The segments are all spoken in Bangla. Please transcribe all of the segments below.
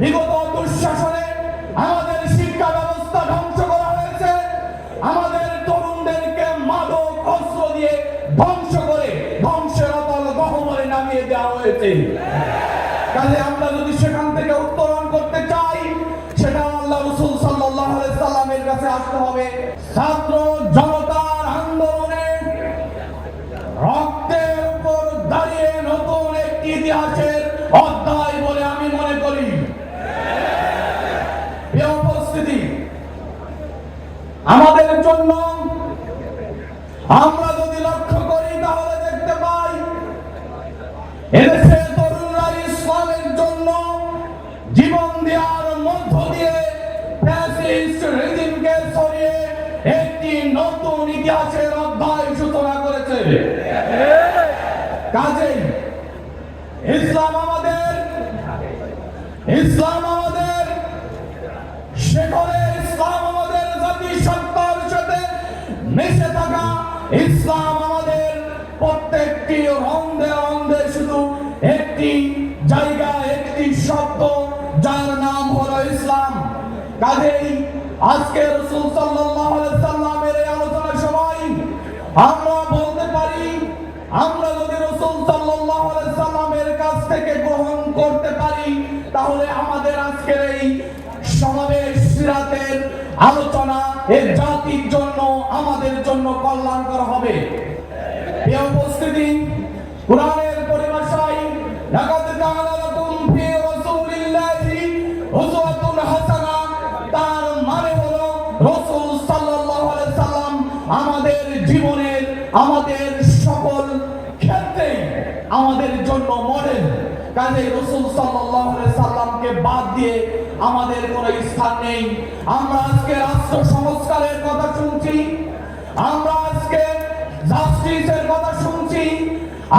বিগত দুঃশাসনে আমাদের শিক্ষা ব্যবস্থা ধ্বংস করা হয়েছে। আমাদের তরুণদেরকে মাদক, অস্ত্র দিয়ে ধ্বংস করে ধ্বংসের অতল গহমরে নামিয়ে দেওয়া হয়েছে। কাজে আমরা যদি সেখান থেকে উত্তরণ করতে চাই সেটা আল্লাহ রসুল সাল্লাহ সাল্লামের কাছে আসতে হবে। ছাত্র জনতার আন্দোলনে রক্তের উপর দাঁড়িয়ে নতুন একটি ইতিহাসের অধ্যায় বলে আমি মনে করি এ উপস্থিতি আমাদের জন্য আমরা যদি লক্ষ্য করি, তাহলে দেখতে পাই জীবন দেওয়ার মধ্য দিয়ে একটি নতুন ইতিহাসের অধ্যায় সূচনা করেছে। কাজেই ইসলাম আমাদের, ইসলাম ইসলাম আমাদের প্রত্যেকটি রন্ধে রন্ধে শুধু একটি জায়গা, একটি শব্দ, যার নাম হলো ইসলাম। কাজেই আজকে রসুল সাল্লামের এই আলোচনা আমরা বলতে পারি, আমরা যদি রসুল সাল্লামের কাছ থেকে গ্রহণ করতে পারি, তাহলে আমাদের আজকের এই সমাবেশ সিরাতের আলোচনা এ জাতির জন্য আমাদের জন্য কল্যাণকর হবে। এ উপস্থিতি কোরআনের পরিভাষায়, লাকাদ কানা লাকুম ফি রাসূলিল্লাহি উসওয়াতুন হাসানা। তার মানে হলো, রাসূল সাল্লাল্লাহু আলাইহি সাল্লাম আমাদের জীবনের, আমাদের সকল ক্ষেত্রে আমাদের জন্য মডেল। কাজে রসুল সাল্লাল্লাহু আলাইহি সাল্লামকে বাদ দিয়ে আমাদের কোনো স্থান নেই। আমরা আজকে রাষ্ট্র সংস্কারের কথা শুনছি। আমরা আজকে জাস্টিসের কথা শুনছি।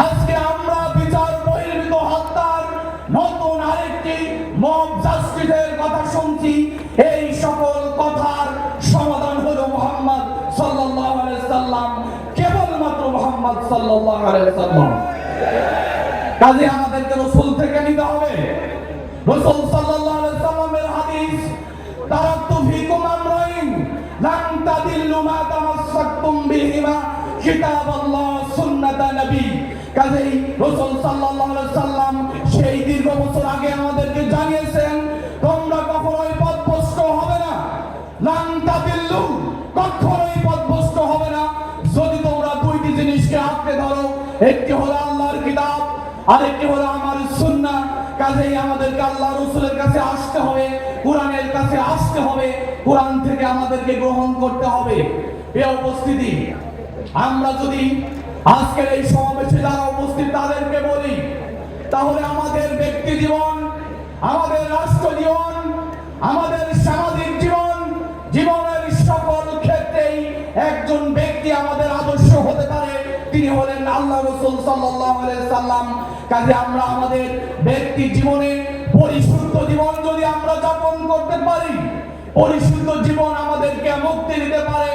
আজকে আমরা বিচার বহির্ভূত হত্যার নতুন আরেকটি মব জাস্টিসের কথা শুনছি। এই সকল কথার সমাধান হলো মোহাম্মদ সাল্লাল্লাহু আলাইহি সাল্লাম, কেবলমাত্র মোহাম্মদ সাল্লাল্লাহু আলাইহি সাল্লাম। কাজে আমাদেরকে রসুল থেকে নিতে হবে। রসুল সাল্লাল্লাহু তাদিল্লু মা তামাসসাকতুম বিহিমা নবী। কাজেই রাসূল সাল্লাল্লাহু আলাইহি সাল্লাম সেই দীর্ঘ বছর আগে আমাদেরকে জানিয়েছেন, তোমরা কখনোই পথভ্রষ্ট হবে না। লান তাদিল্লু, কখনোই পথভ্রষ্ট হবে না। যদি তোমরা দুইটি জিনিসকে আঁকড়ে ধরো, একটি হলো আল্লাহর কিতাব, আরেকটি হলো আমার কাজেই আমাদেরকে আল্লাহ রসুলের কাছে আসতে হবে, কোরআনের কাছে আসতে হবে, কোরআন থেকে আমাদেরকে গ্রহণ করতে হবে। এ উপস্থিতি, আমরা যদি আজকের এই সমাবেশে যারা উপস্থিত তাদেরকে বলি, তাহলে আমাদের ব্যক্তি জীবন, আমাদের রাষ্ট্র জীবন, আমাদের সামাজিক জীবন, জীবনের সকল ক্ষেত্রেই একজন ব্যক্তি আমাদের আদর্শ হতে পারে। তিনি হলেন আল্লাহ রসুল সাল্লাম। কাজে আমরা আমাদের ব্যক্তি জীবনে পরিশুদ্ধ জীবন যদি আমরা যাপন করতে পারি, পরিশুদ্ধ জীবন আমাদেরকে মুক্তি দিতে পারে।